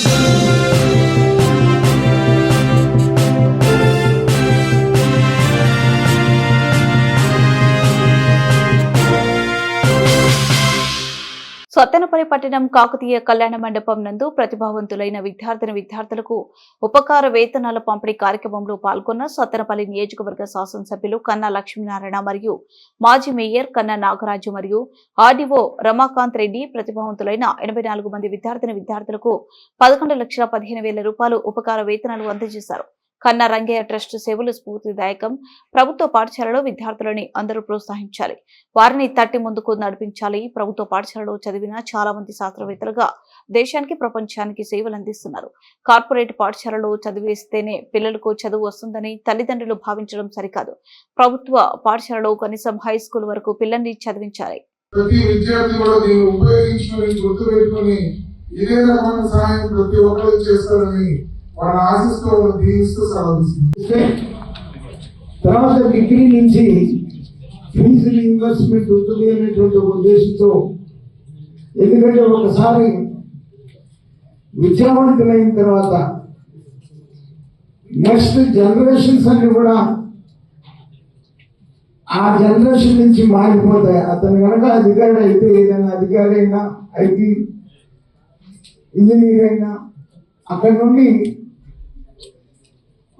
Thank you. సొత్తనపల్లి పట్టణం కాకతీయ కళ్యాణ మండపం నందు ప్రతిభావంతులైన విద్యార్థిని విద్యార్థులకు ఉపకార వేతనాల పంపిణీ కార్యక్రమంలో పాల్గొన్న సొత్తనపల్లి నియోజకవర్గ శాసనసభ్యులు కన్నా లక్ష్మీనారాయణ మరియు మాజీ మేయర్ కన్నా నాగరాజు మరియు ఆర్డీఓ రమాకాంత్ రెడ్డి ప్రతిభావంతులైన ఎనభై నాలుగు మంది విద్యార్థిని విద్యార్థులకు పదకొండు లక్షల పదిహేను వేల రూపాయలు ఉపకార వేతనాలు అందజేశారు. కన్నా రంగయ్య ట్రస్ట్ సేవలు స్ఫూర్తిదాయకం. ప్రభుత్వ పాఠశాలలో విద్యార్థులని అందరూ ప్రోత్సహించాలి. వారిని తట్టి ముందుకు నడిపించాలి. ప్రభుత్వ పాఠశాలలో చదివిన చాలా మంది శాస్త్రవేత్తలుగా దేశానికి ప్రపంచానికి సేవలు అందిస్తున్నారు. కార్పొరేట్ పాఠశాలలో చదివేస్తేనే పిల్లలకు చదువు వస్తుందని తల్లిదండ్రులు భావించడం సరికాదు. ప్రభుత్వ పాఠశాలలో కనీసం హై స్కూల్ వరకు పిల్లల్ని చదివించాలి. ప్రతి విద్యార్థి కూడా దీన్ని ఉపయోగించుకొని గుర్తుపెట్టుకొని ఇదే రకమైన సహాయం ప్రతి ఒక్కరు చేస్తారని వాళ్ళ ఆశిస్తూ దీవిస్తూ సెలవుస్తుంది తర్వాత డిగ్రీ నుంచి ఫీజు ఇన్వెస్ట్మెంట్ ఉంటుంది అనేటువంటి ఉద్దేశంతో ఎందుకంటే ఒకసారి విద్యావంతులైన తర్వాత నెక్స్ట్ జనరేషన్స్ అన్ని కూడా ఆ జనరేషన్ నుంచి మారిపోతాయి. అతను కనుక అధికారి అయితే ఏదైనా అధికారి అయినా ఐటీ ఇంజనీర్ అయినా అక్కడ నుండి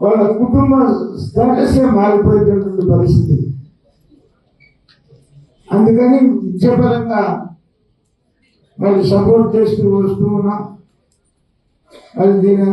వాళ్ళ కుటుంబ స్టేటసే మారిపోయేటటువంటి పరిస్థితి. అందుకని విద్యాపరంగా వాళ్ళు సపోర్ట్ చేస్తూ వస్తూ ఉన్నాం మరి దీని